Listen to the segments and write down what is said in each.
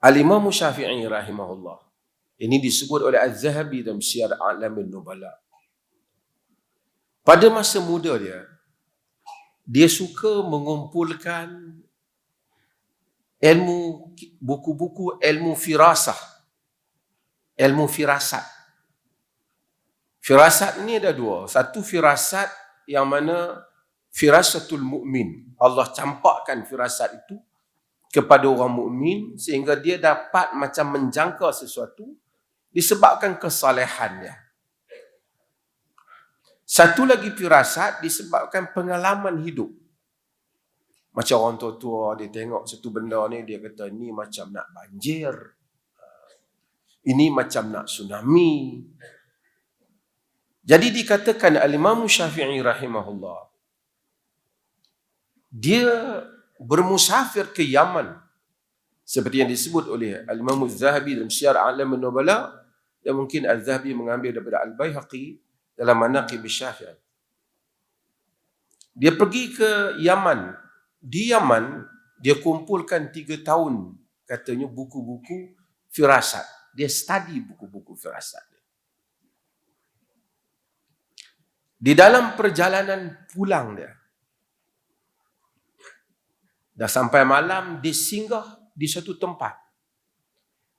Al-Imam Syafi'i rahimahullah. Ini disebut oleh Az-Zahabi dalam Syiar A'lamin Nubala. Pada masa muda dia, dia suka mengumpulkan ilmu buku-buku ilmu firasah. Ilmu firasat. Firasat ni ada dua. Satu firasat yang mana firasatul mukmin. Allah campakkan firasat itu kepada orang mukmin sehingga dia dapat macam menjangka sesuatu disebabkan kesalehannya. Satu lagi firasat disebabkan pengalaman hidup. Macam orang tua-tua dia tengok satu benda ni dia kata ni macam nak banjir. Ini macam nak tsunami. Jadi dikatakan Al-Imam Syafi'i rahimahullah dia bermusafir ke Yaman seperti yang disebut oleh Al-Imam Az-Zahabi dalam Syiar A'lam An-Nubala dan mungkin Az-Zahabi mengambil daripada Al-Baihaqi dalam Manaqib Syafi'i. Dia pergi ke Yaman. Di Yaman, dia kumpulkan tiga tahun katanya buku-buku firasat. Dia study buku-buku firasat. Di dalam perjalanan pulang dia, dah sampai malam, dia singgah di satu tempat.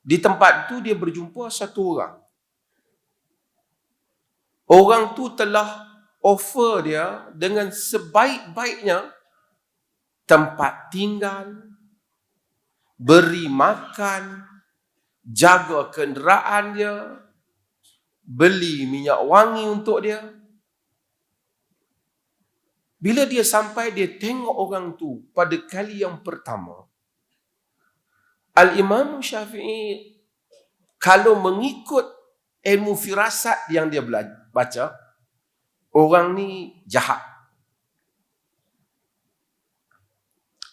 Di tempat tu dia berjumpa satu orang. Orang tu telah offer dia dengan sebaik-baiknya tempat tinggal, beri makan, jaga kenderaan dia, beli minyak wangi untuk dia. Bila dia sampai, dia tengok orang tu pada kali yang pertama. Al-Imam Syafi'i kalau mengikut ilmu firasat yang dia baca, orang ni jahat.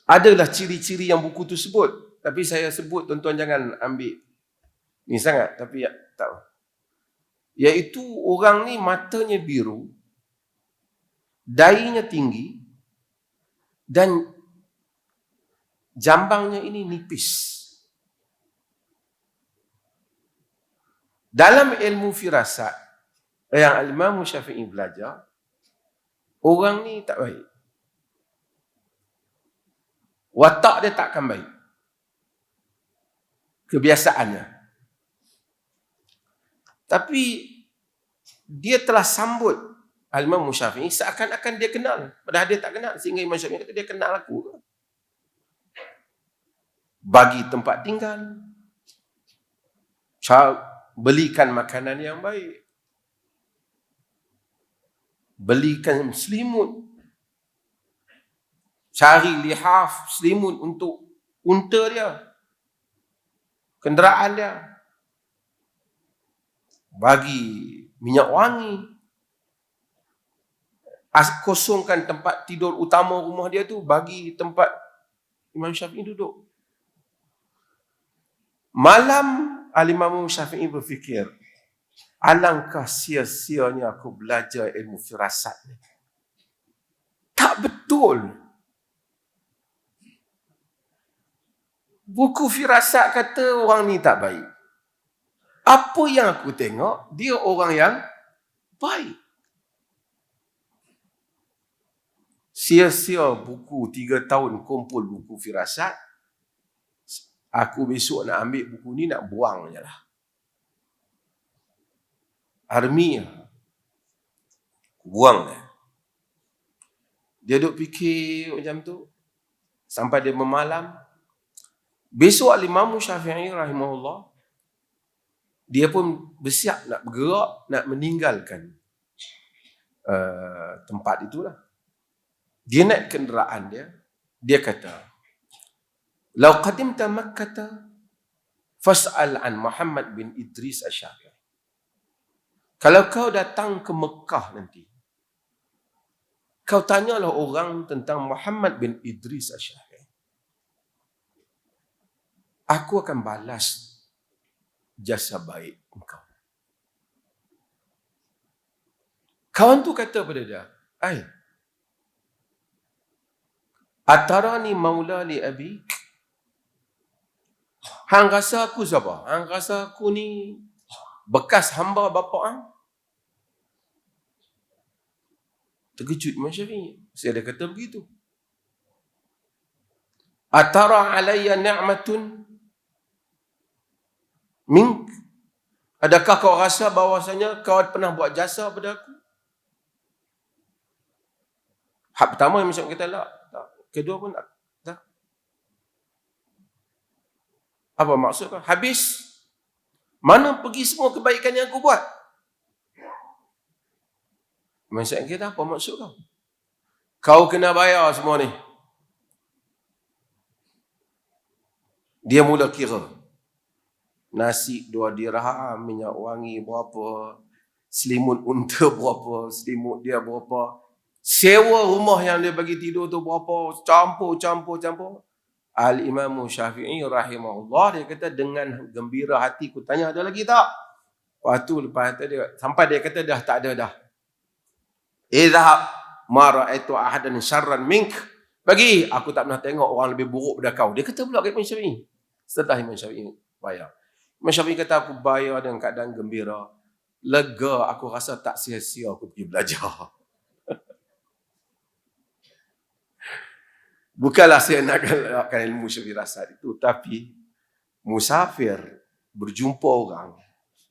Adalah ciri-ciri yang buku tu sebut. Tapi saya sebut tuan-tuan jangan ambil ni sangat. Tapi ya, tak. Iaitu orang ni matanya biru, dainya tinggi dan jambangnya ini nipis. Dalam ilmu firasat yang Al-Imam Syafi'i belajar, orang ni tak baik. Watak dia takkan baik. Kebiasaannya. Tapi dia telah sambut Al-Imam Syafi'i seakan-akan dia kenal. Padahal dia tak kenal. Sehingga Imam Syafi'i kata dia kenal aku. Bagi tempat tinggal. Belikan makanan yang baik. Belikan selimut. Cari lihaf selimut untuk unta dia. Kenderaan dia. Bagi minyak wangi kosongkan tempat tidur utama rumah dia tu bagi tempat Imam Syafi'i duduk. Malam Al-Imam Syafi'i berfikir, alangkah sia-sianya aku belajar ilmu firasat ni. Tak betul. Buku firasat kata orang ni tak baik. Apa yang aku tengok, dia orang yang baik. Sia-sia buku tiga tahun kumpul buku firasat, aku besok nak ambil buku ni nak buang je lah. Army buang dia. Dia duduk fikir macam tu sampai dia memalam. Besok Al-Imam Syafi'i rahimahullah dia pun bersiap nak bergerak nak meninggalkan uh, tempat itulah dia naik kenderaan dia dia kata lau qadimta makkah fas'al an Muhammad bin Idris Asy-Syafi'i kalau kau datang ke Mekah nanti kau tanyalah orang tentang Muhammad bin Idris Asy-Syafi'i aku akan balas jasa baik engkau. Kawan tu kata pada dia ai Atarani maula li abi. Hang rasa aku siapa? Hang rasa aku ni bekas hamba bapa hang? Terkejut Imam Syafi'i. Saya dia kata begitu. Atara alayya ni'matun mink Adakah kau rasa bahawasanya kau pernah buat jasa pada aku? Hak pertama yang macam kita lah. Kedua pun tak. Apa maksud kau? Habis. Mana pergi semua kebaikan yang aku buat? Maksud kita apa maksud kau? Kau kena bayar semua ni. Dia mula kira nasi dua dirham, minyak wangi berapa, selimut unta berapa, selimut dia berapa, sewa rumah yang dia bagi tidur tu berapa, campur, campur, campur. Al-Imam Syafi'i rahimahullah, dia kata dengan gembira hati ku tanya ada lagi tak? Lepas tu lepas tu dia, sampai dia kata dah tak ada dah. Idhab mara itu ahadan syarran mink. Bagi, aku tak pernah tengok orang lebih buruk daripada kau. Dia kata pula ke Imam Syafi'i. Setelah Imam Syafi'i bayar. Imam Syafi'i kata aku bayar dengan keadaan gembira. Lega aku rasa tak sia-sia aku pergi belajar. Bukanlah saya nak galakkan ilmu rasat itu. Tapi musafir berjumpa orang.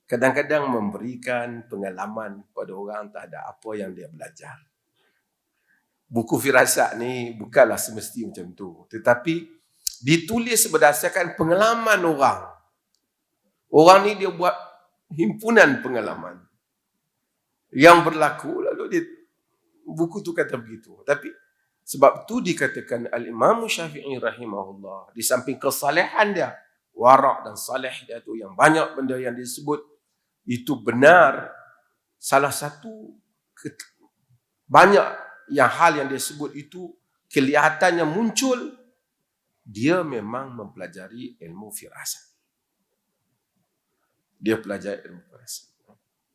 Kadang-kadang memberikan pengalaman kepada orang tak ada apa yang dia belajar. Buku firasat ni bukanlah semesti macam tu. Tetapi ditulis berdasarkan pengalaman orang. Orang ni dia buat himpunan pengalaman yang berlaku lalu dia buku tu kata begitu. Tapi sebab tu dikatakan Al-Imam Syafi'i rahimahullah di samping kesalehan dia, warak dan saleh dia tu yang banyak benda yang disebut itu benar salah satu banyak yang hal yang dia sebut itu kelihatannya muncul dia memang mempelajari ilmu firasat dia pelajar ilmu firasat.